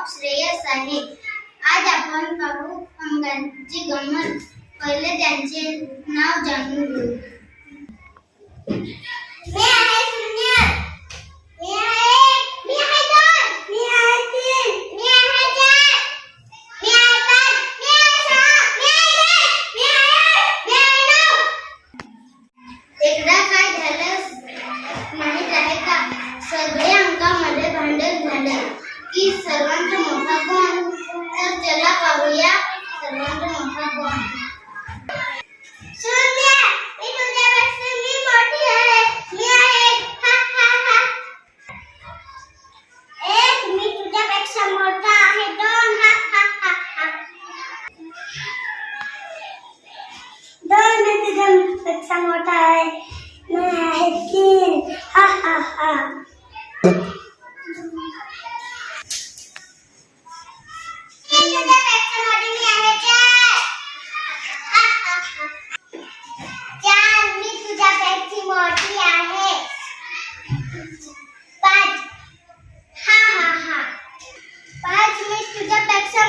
खूप श्रेयस आहे. आज आपण पाहू अंगांची गंमत. पहिले त्यांचे नाव जाणून घेऊ. पेक्षा मोठा आहे? मी आहे तीन हा. हा हा पाच. हा हा हा. पाच मी तुझ्यापेक्षा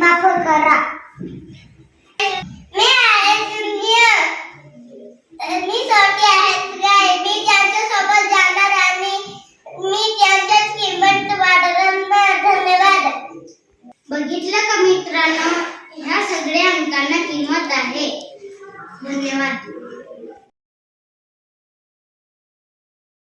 माफ करा. मी आहे ज्युनियर मी छोटी आहे गाय मी त्यांच्यासोबत जाणार आणि मी त्यांच्याच किंमत वाढवणार. धन्यवाद. बघितलं का मित्रांनो? ह्या सगळ्या अंकांना किंमत आहे. धन्यवाद.